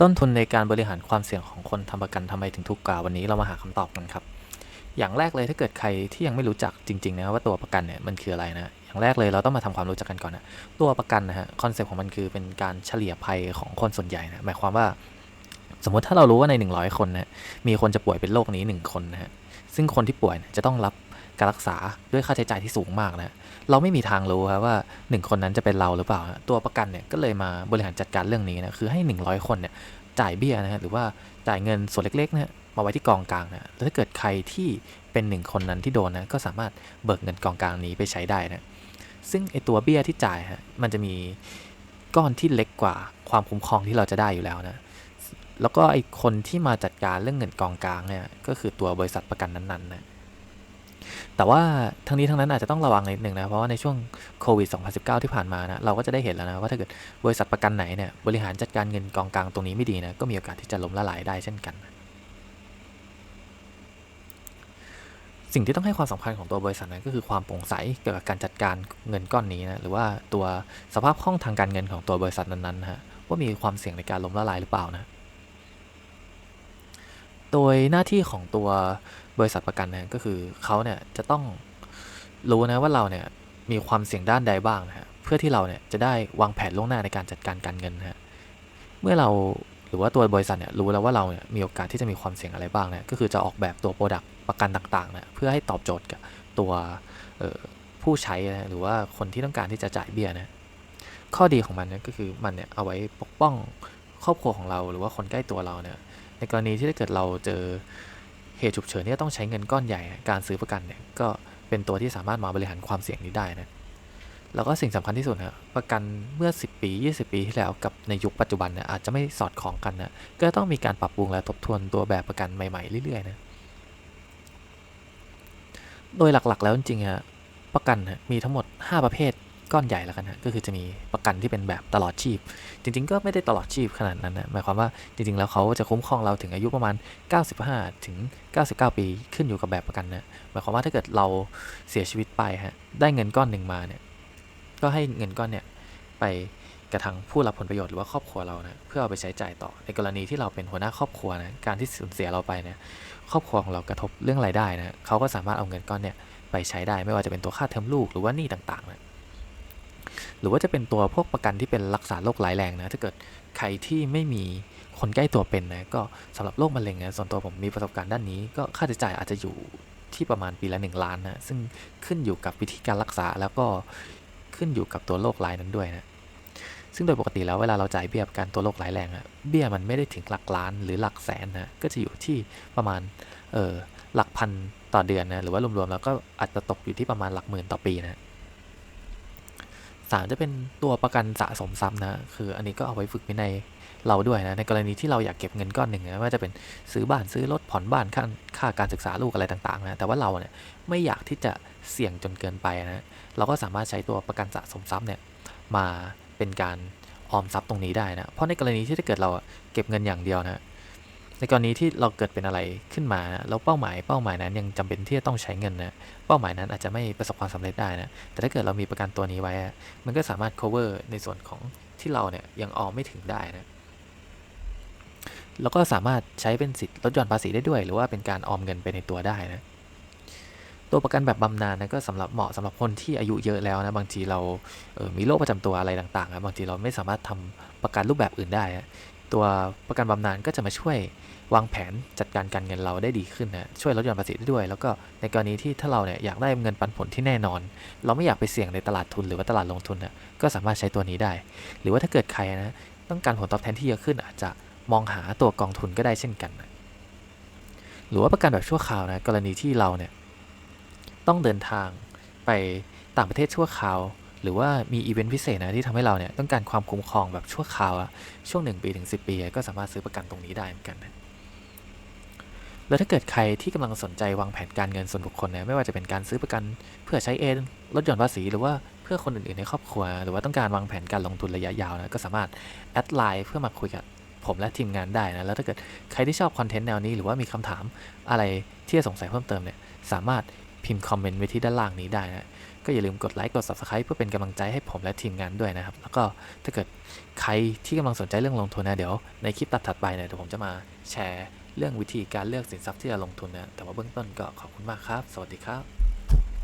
ต้นทุนในการบริหารความเสี่ยงของคนทำประกันทำไมถึงถูกกว่าวันนี้เรามาหาคำตอบกันครับ อย่างแรกเลยถ้าเกิดใครที่ยังไม่รู้จักจริงๆนะว่าตัวประกันเนี่ยมันคืออะไรนะอย่างแรกเลยเราต้องมาทำความรู้จักกันก่อนนะตัวประกันนะฮะคอนเซ็ปต์ของมันคือเป็นการเฉลี่ยภัยของคนส่วนใหญ่นะหมายความว่า สมมติถ้าเรารู้ว่าใน 100 คนนะมีคนจะป่วยเป็นโรคนี้ 1 คนนะฮะซึ่งคนที่ป่วยเนี่ยจะต้องรับ การรักษาด้วยค่าใช้จ่ายที่สูงมากนะเราไม่มีทางรู้ครับว่า 1 คนนั้นจะเป็นเราหรือเปล่า ตัวประกันเนี่ยก็เลยมาบริหารจัดการเรื่องนี้นะคือให้ 100 คนเนี่ยจ่ายเบี้ยนะฮะหรือว่าจ่ายเงินส่วนเล็กๆนะฮะมาไว้ที่กองกลางนะแล้วถ้าเกิดใครที่เป็นหนึ่งคนนั้นที่โดนนะก็สามารถเบิกเงินกองกลางนี้ไปใช้ได้นะซึ่งไอตัวเบี้ยที่จ่ายฮะมันจะมีก้อนที่เล็กกว่าความคุ้มครองที่เราจะได้อยู่แล้วนะแล้วก็ไอคนที่มาจัดการเรื่องเงินกองกลางเนี่ยก็คือตัวบริษัทประกันนั้นๆนะ แต่ว่าทั้งนี้ทั้งนั้นอาจจะต้องระวังนิดนึงนะ เพราะว่าในช่วงโควิด 2019 ที่ผ่านมานะ เราก็จะได้เห็นแล้วนะ ว่าถ้าเกิดบริษัทประกันไหนเนี่ย บริหารจัดการเงินกองกลางตรงนี้ไม่ดีนะ ก็มีโอกาสที่จะล้มละลายได้เช่นกัน สิ่งที่ต้องให้ความสำคัญของตัวบริษัทนั้นก็คือความโปร่งใสเกี่ยวกับการจัดการเงินก้อนนี้นะ หรือว่าตัวสภาพคล่องทางการเงินของตัวบริษัทนั้นๆนะฮะ ว่ามีความเสี่ยงในการล้มละลายหรือเปล่านะ โดยหน้าที่ของตัว บริษัทประกันนะก็คือเขาเนี่ยจะต้องรู้นะว่าเราเนี่ยมีความเสี่ยงด้านใดบ้างนะฮะเพื่อที่เราเนี่ยจะได้วางแผนล่วงหน้าในการจัดการการเงินนะฮะเมื่อเราหรือว่าตัวบริษัทเนี่ยรู้แล้วว่าเราเนี่ยมีโอกาสที่จะมีความเสี่ยงอะไรบ้างนะก็คือจะออกแบบตัวโปรดักต์ประกันต่างๆนะเพื่อให้ตอบโจทย์กับตัวผู้ใช้นะหรือว่าคนที่ต้องการที่จะจ่ายเบี้ยนะข้อดีของมันเนี่ยก็คือมันเนี่ยเอาไว้ปกป้องครอบครัวของเราหรือว่าคนใกล้ตัวเราเนี่ยในกรณีที่ถ้าเกิดเราเจอ เหตุฉุกเฉินที่ต้องใช้เงินก้อนใหญ่ การซื้อประกันเนี่ยก็เป็นตัวที่สามารถมาบริหารความเสี่ยงนี้ได้นะแล้วก็สิ่งสำคัญที่สุดนะประกันเมื่อ 10 ปี 20 ปีที่แล้วกับในยุคปัจจุบันเนี่ยอาจจะไม่สอดคล้องกันนะก็ต้องมีการปรับปรุงและทบทวนตัวแบบประกันใหม่ ๆ เรื่อยๆนะโดยหลักๆ แล้วจริงๆฮะประกันมีทั้งหมด 5 ประเภท ก้อนใหญ่แล้วกันนะก็คือจะมีประกันที่เป็นแบบตลอดชีพ จริง ๆ ก็ไม่ได้ตลอดชีพขนาดนั้นนะหมายความว่าจริง ๆ แล้วเขาจะคุ้มครองเราถึงอายุประมาณ 95 ถึง 99 ปีขึ้นอยู่กับแบบประกันนะหมายความว่าถ้าเกิดเราเสียชีวิตไปฮะได้เงินก้อนหนึ่งมาเนี่ยก็ให้เงินก้อนเนี่ยไปกระทางผู้รับผลประโยชน์หรือว่าครอบครัวเรานะเพื่อเอาไปใช้จ่ายต่อในกรณีที่เราเป็นหัวหน้าครอบครัวนะการที่สูญเสียเราไปเนี่ยครอบครัวของเรากระทบเรื่องรายได้นะเขาก็สามารถเอาเงินก้อนเนี่ยไปใช้ได้ไม่ว่าจะเป็นตัวค่าเทอมลูกหรือว่าหนี้ต่างๆนะ หรือว่าจะเป็นตัวพวกประกันที่เป็นรักษาโรคร้ายแรงนะถ้าเกิดใครที่ไม่มีคนใกล้ตัวเป็นนะก็สำหรับโรคมะเร็งนะส่วนตัวผมมีประสบการณ์ด้านนี้ ก็ค่าใช้จ่ายอาจจะอยู่ที่ประมาณปีละ 1 ล้านนะซึ่งขึ้นอยู่กับวิธีการรักษาแล้วก็ขึ้นอยู่กับตัวโรคร้ายนั้นด้วยนะซึ่งโดยปกติแล้วเวลาเราจ่ายเบี้ยประกันตัวโรคร้ายแรงอะเบี้ยมันไม่ได้ถึงหลักล้านหรือหลักแสนนะก็จะอยู่ที่ประมาณเออหลักพันต่อเดือนนะหรือว่ารวมๆแล้วก็อาจจะตกอยู่ที่ประมาณหลักหมื่นต่อปีนะ สามจะเป็นตัวประกันสะสมทรัพย์นะ คืออันนี้ก็เอาไว้ฝึกวินัยเราด้วยนะ ในกรณีที่เราอยากเก็บเงินก้อนหนึ่งนะว่าจะเป็นซื้อบ้านซื้อรถผ่อนบ้านค่าค่าการศึกษาลูกอะไรต่างๆนะแต่ว่าเราเนี่ยไม่อยากที่จะเสี่ยงจนเกินไปนะเราก็สามารถใช้ตัวประกันสะสมทรัพย์เนี่ยมาเป็นการออมทรัพย์ตรงนี้ได้นะเพราะในกรณีที่ถ้าเกิดเราเก็บเงินอย่างเดียวนะ ในกรณีที่เราเกิดเป็นอะไรขึ้นมา แล้วเป้าหมายเป้าหมายนั้นยังจำเป็นที่จะต้องใช้เงินนะเป้าหมายนั้นอาจจะไม่ประสบความสำเร็จได้นะแต่ถ้าเกิดเรามีประกันตัวนี้ไว้ มันก็สามารถ cover ในส่วนของที่เราเนี่ยยังออมไม่ถึงได้นะแล้วก็สามารถใช้เป็นสิทธิ์ลดหย่อนภาษีได้ด้วย หรือว่าเป็นการออมเงินไปในตัวได้นะตัวประกันแบบบำนาญนะก็สำหรับเหมาะสำหรับคนที่อายุเยอะแล้วนะบางทีเราเออมีโรคประจำตัวอะไรต่างๆนะบางทีเราไม่สามารถทำประกันรูปแบบอื่นได้นะ ตัวประกันบำนาญก็จะมาช่วยวางแผนจัดการการเงินเราได้ดีขึ้นนะช่วยลดหย่อนภาษีได้ด้วย แล้วก็ในกรณีที่ถ้าเราเนี่ยอยากได้เงินปันผลที่แน่นอน เราไม่อยากไปเสี่ยงในตลาดทุนหรือว่าตลาดลงทุนนะก็สามารถใช้ตัวนี้ได้ หรือว่าถ้าเกิดใครนะต้องการผลตอบแทนที่เยอะขึ้น อาจจะมองหาตัวกองทุนก็ได้เช่นกันนะหรือว่าประกันแบบชั่วคราวนะกรณีที่เราเนี่ยต้องเดินทางไปต่างประเทศชั่วคราว หรือว่ามีอีเวนต์พิเศษนะที่ทำให้เราเนี่ยต้องการความคุ้มครองแบบชั่วคราวอะช่วง 1 ปีถึง 10 ปี ก็สามารถซื้อประกันตรงนี้ได้เหมือนกันนะแล้วถ้าเกิดใครที่กำลังสนใจวางแผนการเงินส่วนบุคคลเนี่ยไม่ว่าจะเป็นการซื้อประกันเพื่อใช้เองลดหย่อนภาษีหรือว่าเพื่อคนอื่นๆในครอบครัว หรือว่าต้องการวางแผนการลงทุนระยะยาวนะก็สามารถแอดไลน์เพื่อมาคุยกับผมและทีมงานได้นะแล้วถ้าเกิดใครที่ชอบคอนเทนต์แนวนี้หรือว่ามีคำถามอะไรที่จะสงสัยเพิ่มเติมเนี่ยสามารถพิมพ์คอมเมนต์ไว้ที่ด้านล่างนี้ได้นะ ก็อย่าลืมกดไลค์กด subscribe เพื่อเป็นกำลังใจให้ผมและทีมงานด้วยนะครับ แล้วก็ถ้าเกิดใครที่กำลังสนใจเรื่องลงทุนนะเดี๋ยวในคลิปตัดถัดไปเนี่ยเดี๋ยวผมจะมาแชร์เรื่องวิธีการเลือกสินทรัพย์ที่จะลงทุนนะแต่ว่าเบื้องต้นก็ขอบคุณมากครับ สวัสดีครับ